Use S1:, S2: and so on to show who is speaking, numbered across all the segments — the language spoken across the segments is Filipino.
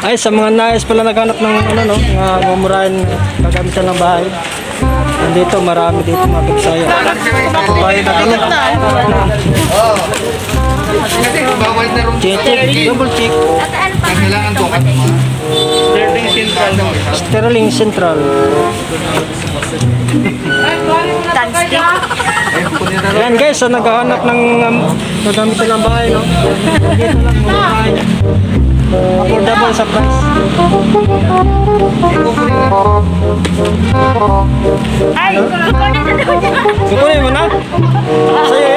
S1: Ay, sa mga nais pala naghanap ng ano no, mga mumurahin kagamitan ng bahay. Nandito, marami dito mga Bisaya. Bahay na kami. Check, double check.
S2: Kailangan ko Sterling Central.
S1: Sterling Central. Ayan guys, so naghahanap ng um, kagamitan ng bahay, no? Dito lang, mga bahay. Affordable sa price.
S3: Ay, kukunin na daw niya.
S1: Kukunin mo na. Sa'yo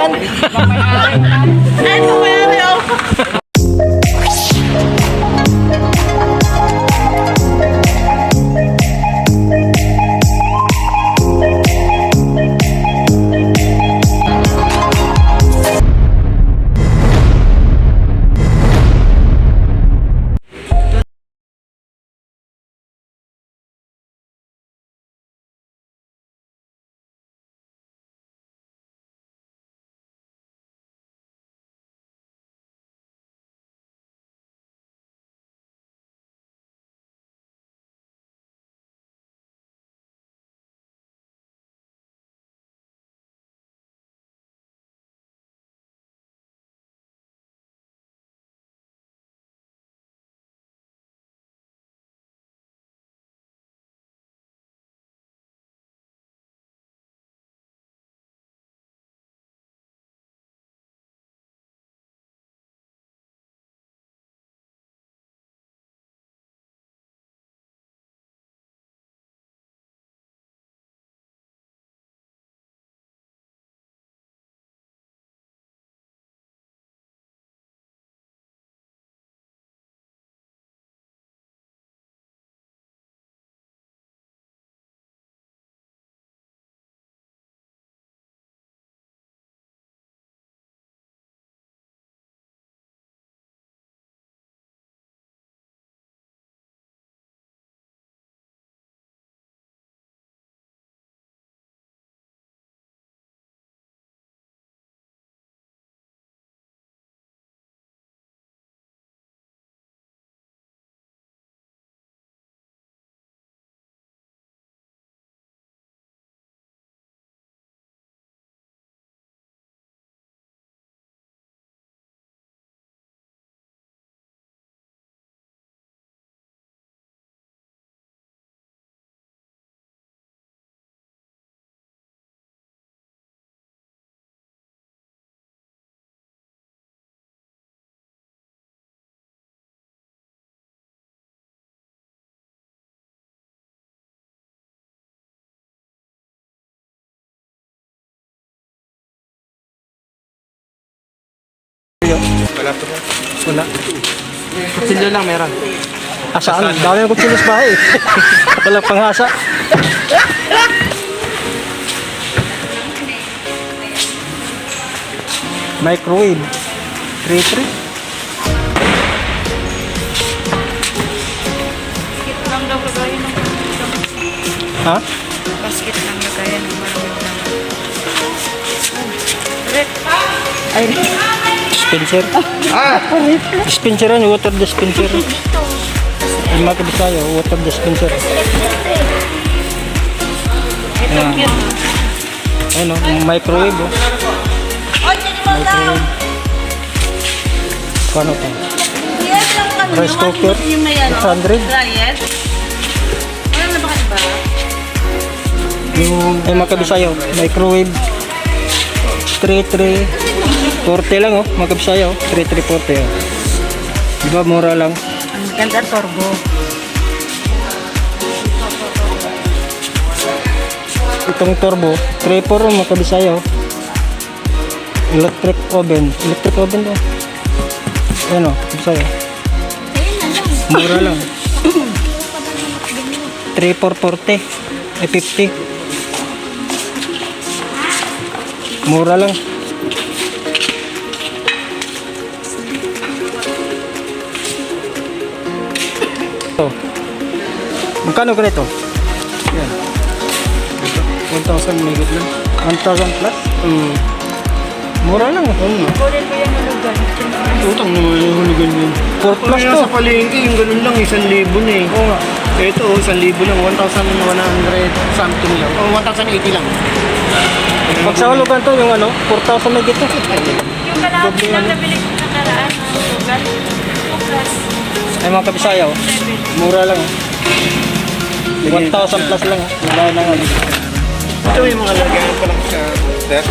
S2: Wala po.
S1: Wala.
S2: Kutsilyo lang meron.
S1: Asaan? Dami ng kutsilyo sa bahay. Wala panghasa. Microwave. 3-3.
S3: Basket lang daw lagayan ng
S1: Ha?
S3: Basket lang lagayan ng maraming laman. Red. Ay,
S1: Dispenser.
S2: Ah!
S1: Dispenser yan, water dispenser. Yung mga kabisaya, water dispenser.
S3: cute.
S1: Ayun o, yung microwave o.
S3: Mo daw?
S1: Paano to? Rice cooker,
S3: Yung may ano,
S1: 600.
S3: Ryan. Wala na ba ka ba?
S1: Yung ay mga kabisaya, oh, microwave. 3-3. 40 lang oh, mga kabisaya oh. 3-3 40 oh. Diba, mura lang.
S3: Ang ganda turbo.
S1: Itong turbo, 3-4 oh, mga kabisaya oh. Electric oven. Electric oven to. Ayan oh, kabisaya. Mura lang. 3-4-40. Ay 50. Mura lang. Ito. Magkano ganito? Yan. 1,000 megit lang. 1,000 plus? Mm. Mura lang. Oh.
S3: Kunin mo yung hulugan.
S1: Utang naman yung hulugan yun. 4 plus to.
S2: sa palengke, yung ganun lang, isang libo na eh.
S1: Oo nga.
S2: Ito, oh, isang libo lang, 1,100 something lang. O, 1,080 lang.
S1: Pag sa hulugan to, yung ano, 4,000 may gito.
S3: Yung kalahati lang nabili ko na karaan ng sugal. Bukas.
S1: Ay mga kabisaya, oh. Mura lang. oh. 1,000 plus lang. oh. Wala na nga.
S2: Ito yung mga lagyan ko lang sa step.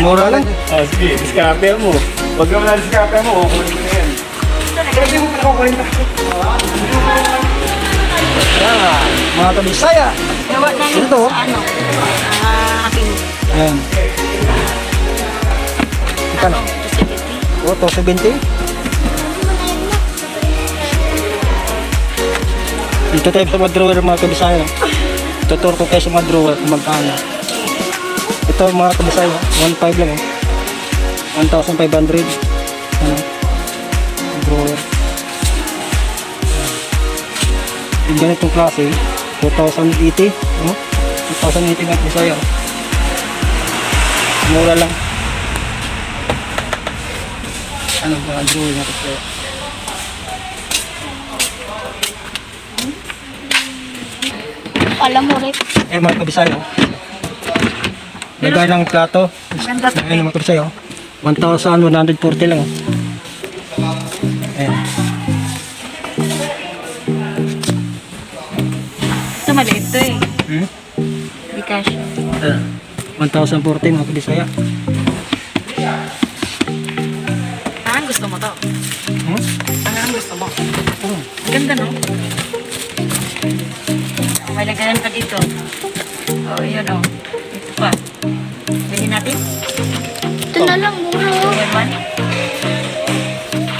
S1: Mura lang.
S2: Ah, sige, diskarte mo. Pag wala diskarte mo, kukunin ko na yan. Pwede mo pa kukunin na.
S1: Yan. Mga kabisaya.
S3: Gawa na yun
S1: Ito, oh.
S3: sa ano. Ah, aking
S1: Ayan. Ikan.
S3: facility.
S1: Oh, 270. Dito tayo sa mga drawer mga kabisaya. Tutur ko kayo sa mga drawer kung magkano. Ito mga kabisaya, 1.5 lang oh. 1,500. Ano? Drawer. Yung ganitong klase, 2,080. Oh? 2,080 mga kabisaya. oh. Mura lang. Ano mga drawer na kabisaya.
S3: Alam mo, Rick.
S1: Eh mga kabisaya. oh. Lagay ng plato.
S3: Ganda to.
S1: Lagay ng mga kabisaya. oh. 1,140 lang. oh. Ayan.
S3: Ito maliit to eh.
S1: Hmm?
S3: Di cash.
S1: Ayan. 1,040 mga kabisaya.
S3: Parang gusto mo to.
S1: Hmm?
S3: Parang gusto mo.
S1: Oh.
S3: Ganda no? May lagayan pa dito. Oh, yun oh. Ito pa. Bili natin?
S4: Ito na lang, mura.
S3: One, one.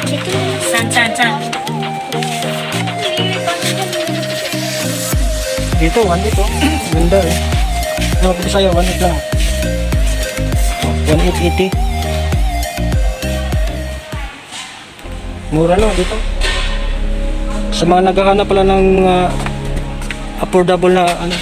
S4: Ito na lang.
S3: San, san, san.
S1: Dito, 1 dito. Ganda eh. Mga kabisaya, 1 8 lang. 1,880. Mura lang dito. Sa mga naghahanap pala ng mga affordable na ano,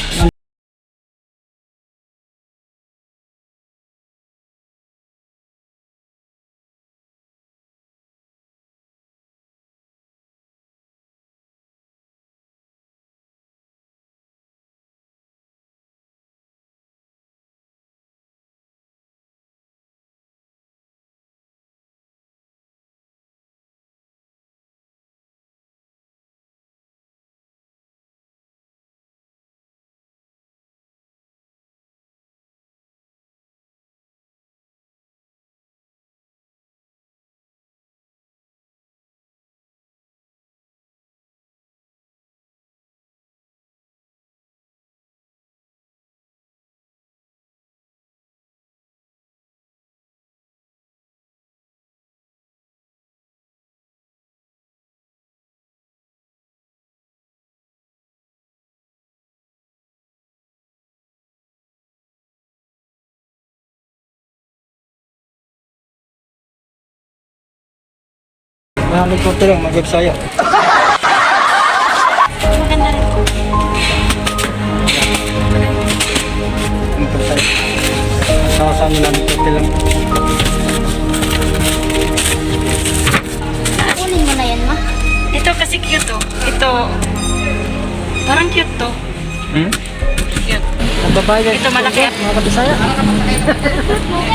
S1: ano Mahalig ko lang, mag-websaya.
S3: Maganda rin.
S1: Ang websaya. Sa saan nila ng kote lang.
S4: Kunin mo na yan, ma.
S3: Ito kasi cute oh. Ito. Parang cute to.
S1: Hmm?
S3: Cute.
S1: Ang babae.
S3: Ito malaki.
S1: Mga kabisaya.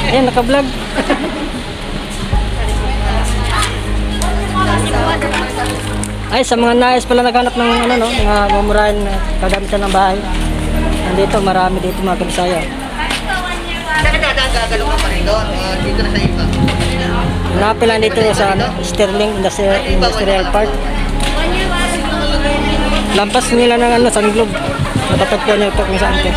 S1: Ayan, naka-vlog. Ay, sa mga nais pala naghanap ng ano no, mga mamurahin na kagamitan ng bahay. Nandito, marami dito mga kabisaya. Hanapin lang dito sa ano, Sterling Industrial, Industrial Park. Lampas nila ng ano, Sun Globe. Matatagpuan niyo ito kung saan ito.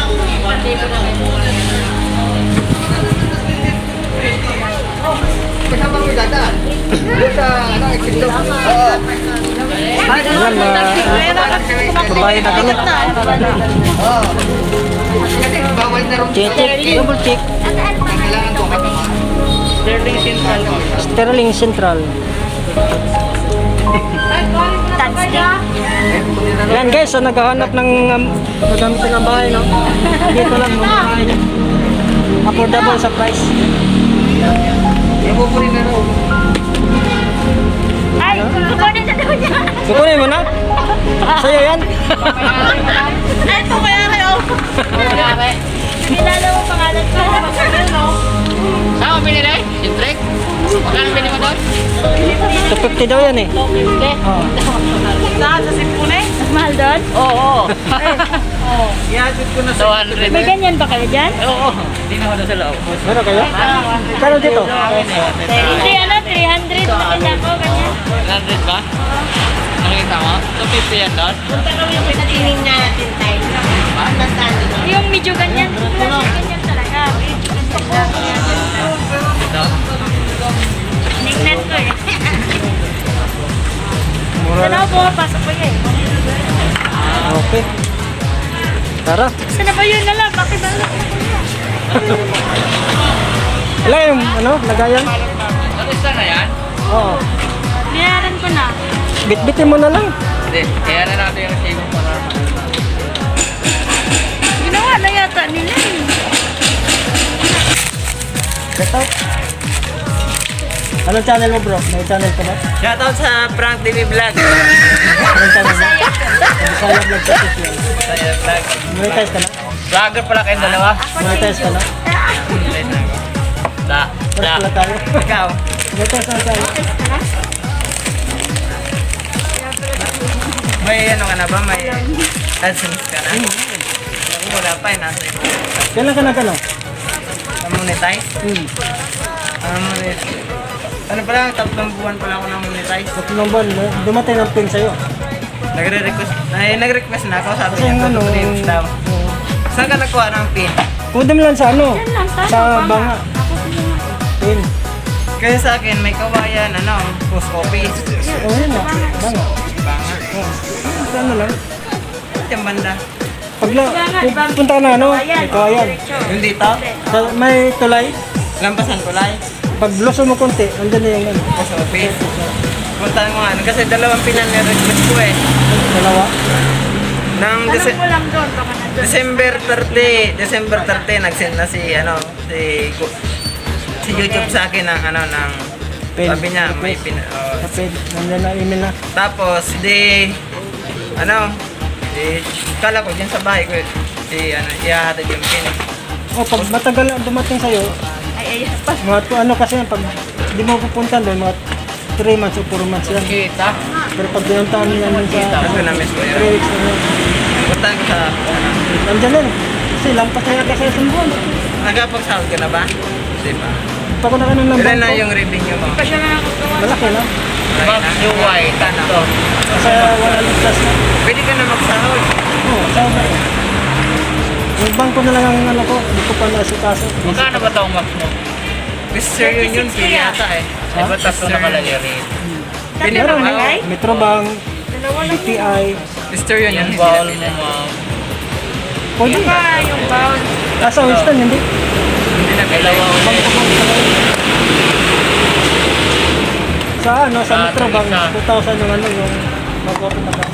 S1: Ayan, mga babae na kami. Check, double check.
S2: Sterling Central.
S1: Sterling Central. Yan guys, so naghahanap ng um, nagamit ng bahay, no? Dito lang, mamahay. Affordable sa price.
S3: Ay, kukunin na
S1: Kukunin mo na. Sa'yo yan.
S3: Ay, ito kaya kayo.
S4: Kilala mo pangalan ko.
S3: Saan mo binili? Sintrek? Magkano binili mo doon?
S1: 250 daw yan eh.
S3: Hindi.
S1: Oo.
S3: Saan? Sa Sipune?
S4: Mas mahal doon?
S3: Oo.
S2: Ihatid ko na sa...
S3: 200.
S4: May ganyan ba kayo dyan?
S3: Oo. Hindi na ako sa loob.
S1: Meron kayo? Kano dito?
S4: Hindi ano, 300. Makita ko, ganyan.
S3: 100 ba? Nakita mo? 250 yan doon?
S4: Pinatingin natin tayo. Yung medyo ganyan. Ganyan talaga.
S3: Ito.
S4: Tingnan ko eh.
S1: Lang.
S4: ako pumapasok ko eh?
S1: Okay. Tara.
S4: Saan na ba yun nalang? Bakit ba?
S1: Ilan yung ano, lagayan?
S3: Isa na yan?
S1: Oo.
S4: Binayaran ko na.
S1: Bitbitin mo na lang.
S3: Hindi. Kaya na natin yung resibo para
S4: Ginawa na yata nila eh.
S1: Get out. Anong channel mo bro? May channel ka ba?
S3: Shoutout sa Prank TV Vlog.
S1: Anong channel mo? Bisaya Vlog Official.
S3: Saya vlog.
S1: Monetize ka na?
S3: Vlogger pala kayong dalawa.
S1: Monetize ka na?
S3: Da.
S1: First
S3: Da.
S1: pala tayo.
S3: Ikaw.
S1: Monetize na tayo.
S3: May ano ka na ba? May AdSense ka na? Ako wala pa eh. Nasa ito.
S1: Kailan ka nag ano?
S3: monetize
S1: Hmm.
S3: Ano monetize? Ano pala? Tatlong buwan pala ako na monetize.
S1: Tatlong buwan, dumating ang pin sa'yo.
S3: Nagre-request. Ay, nag-request na ako. Sabi niya,
S1: ano,
S3: tutuloy daw.
S1: yung-
S3: Saan ka nakuha ng pin?
S1: Mo lang sa ano?
S4: Lang, sa
S1: Sa
S4: banga.
S1: banga. Pin.
S3: Kasi sa akin, may kawayan, ano, post office.
S1: Oo, yun na. Banga. Oo. Sa ano lang?
S3: Yung banda.
S1: Pag la, pu- punta ka na ano, may kawayan.
S3: Yung dito,
S1: Sa, may tulay.
S3: lampasan lang.
S1: Pag bluso mo konti, andun na yung ano.
S3: Post office. Puntahan mo nga. ano, Kasi dalawang pinan request ko eh.
S1: Dalawa.
S3: Nang Dece-
S4: mo lang doon. Baka nandun.
S3: December 30, December 30, nag-send na si, ano, si, si YouTube sa akin ng, ano, ng,
S1: Pin.
S3: sabi niya, may pin, oh,
S1: Sa pin. Nandiyan na email na.
S3: Tapos, di, ano, di, kala ko dyan sa bahay ko, di, ano, ihahatid yung pin.
S1: O, pag matagal na dumating sa'yo,
S4: Ay, ayun pa.
S1: mga tu- ano kasi yan, pag di mo pupunta doon, mga 3 months o 4 months yan.
S3: Kita?
S1: Pero pag pinuntahan mo yan dun sa
S3: Kasi na-miss ko
S1: 3
S3: yun.
S1: weeks na yun,
S3: Puntahan ko sa, ano,
S1: Nandiyan yan. Kasi lampas na yata sa isang buwan.
S3: nagkapagsahod ka na ba? Di ba?
S1: Pag ako na ng
S3: Ilan na yung revenue mo?
S4: Pa siya na
S1: malaki na.
S3: Max UI, tanto.
S1: Kasi 100 plus na.
S3: Pwede ka na magsahod.
S1: Oo, sabi na. Yung bangko na lang ang ano ko, hindi ko pa naasikaso.
S3: Magkano ba taong max mo? Mr. Union, pili yata eh. Di ba tatlo nakalagay rin? Pili
S4: Tatlo
S3: na
S4: na
S3: ba?
S4: Ay,
S1: Metrobank,
S4: Dalawa lang yun.
S3: Mr. Union, hindi na pili.
S1: pwede.
S4: Iba yung bowl.
S1: Ah, sa Winston, hindi. Ko Sa ano, sa
S3: Ah,
S1: Metrobank,
S3: isa.
S1: 2,000 yung ano, yung mag-open na ba?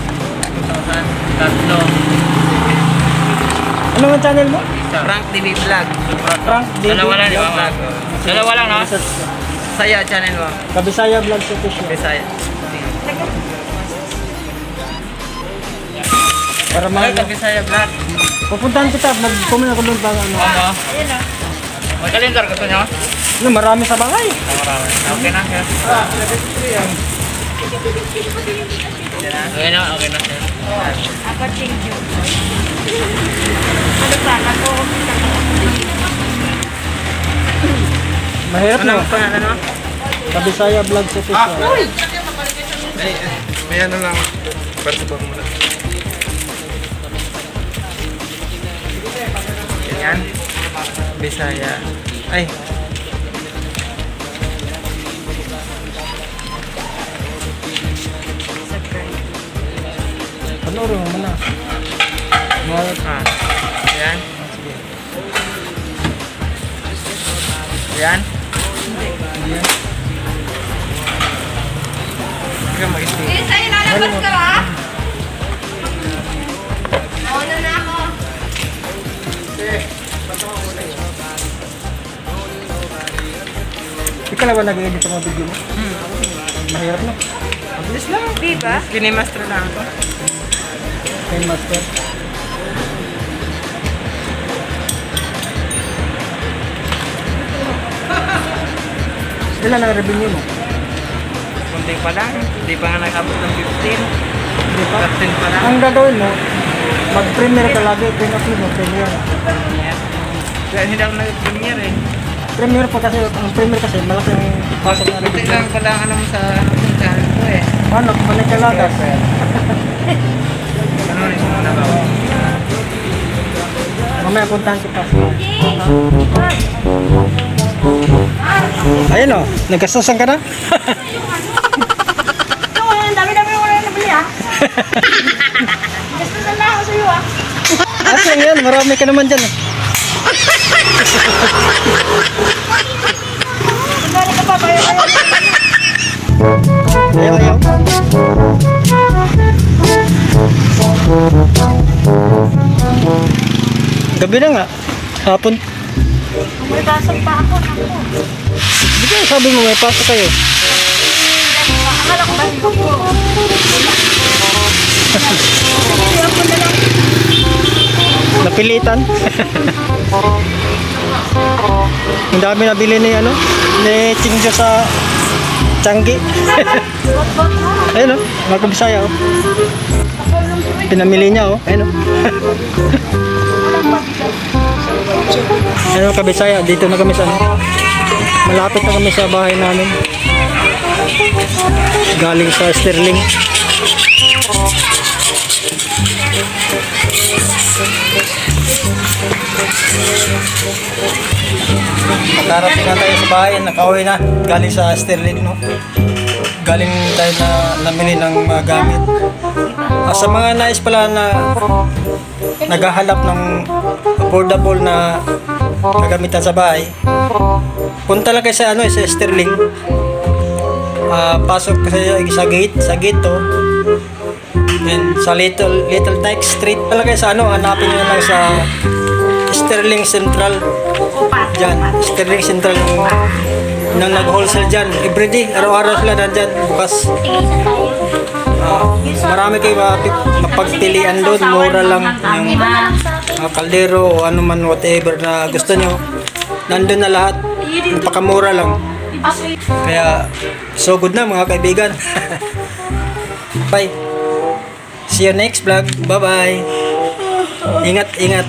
S3: Tatlo.
S1: Ano ang channel mo?
S3: Frank TV Vlog.
S1: Frank David
S3: Dalawa lang, di ba?
S1: Vlog.
S3: Dalawa lang, no? Saya channel mo.
S1: Kabisaya Vlogs Official.
S3: Bisaya.
S1: Para
S3: Mga
S1: mga
S3: Bisaya Vlog.
S1: Pupuntahan kita, mag-comment ako doon para ano.
S3: Ano?
S4: Ayun o.
S3: May kalendar gusto nyo?
S1: Ano, marami sa bahay.
S3: Marami. Okay na, sir. Okay na, okay na, sir.
S4: Ako change yun. Ano pa? Nag-uumpisa ko.
S1: Mahirap
S3: Ano
S1: no?
S3: ang pangalan mo?
S1: Kabisaya Vlogs Official.
S2: Ay, may ano lang. Bartibor mo lang.
S3: Ganyan. Bisaya. Ay.
S1: Panoorin mo muna. Mga
S3: Ah. Yan. Yan. Hindi ka mag-stay.
S4: Sa'yo lalabas ka ba? Mauna na ako.
S1: Ikaw na ba nag-edit ng mga video mo?
S3: Hmm.
S1: Mahirap na.
S3: Yes lang.
S4: Di ba?
S3: Pinimastro lang ako.
S1: Pen master. Ilan ang revenue mo?
S3: Kunti pa lang. Hindi pa nga nakabot ng 15.
S1: Hindi pa.
S3: 13 pa lang.
S1: Ang gagawin mo, mag-premier ka lagi, print of mo, premier.
S3: Yan. Kaya hindi ako nag-premier eh.
S1: Premier pa kasi, ang premier kasi, malaking pasok na rin.
S3: lang pala ang alam mo sa ano, sa channel ko eh.
S1: Ano, balik ka lagas.
S3: Ano rin mo na ba?
S1: Mamaya puntahan kita. Ayun o, nagkastusan ka na?
S4: Ito, ang dami-dami mo na nabili ah. Gusto na ako sa iyo ah.
S1: At yan yan, marami ka naman dyan eh.
S4: Kayo.
S1: Ayaw, ayaw. Gabi na nga. Hapon.
S4: May basag pa ako. Naku.
S1: Di ba sabi mo may pasok kayo?
S4: Akala ko ba hindi ko. Hindi ako na lang.
S1: Napilitan. Ang dami nabili ni ano, ni Chinjo sa Changi. Ayun o, mga kabisaya o. Pinamili niya o. Ayun o. Ayun o, kabisaya. Dito na kami sa ano. Malapit na kami sa bahay namin. Galing sa Sterling. Nakarating na tayo sa bahay. Nakauwi na. Galing sa Sterling no. Galing tayo na namili ng mga gamit. Ah, sa mga nais pala na naghahanap ng affordable na kagamitan sa bahay, punta lang kayo sa ano sa Sterling. Ah, pasok kasi sa gate, sa gate to. And sa Little Little Tyke Street pala sa ano, hanapin niyo lang sa Sterling Central. Diyan, Sterling Central nang nag-wholesale dyan. Everyday, araw-araw sila nandyan, bukas. Ah, marami kayo mapagpilian doon, mura lang yung mga kaldero o ano man whatever na gusto nyo. Nandun na lahat, napakamura lang. Kaya, so good na mga kaibigan. Bye. See you next vlog. Bye-bye. Ingat, ingat.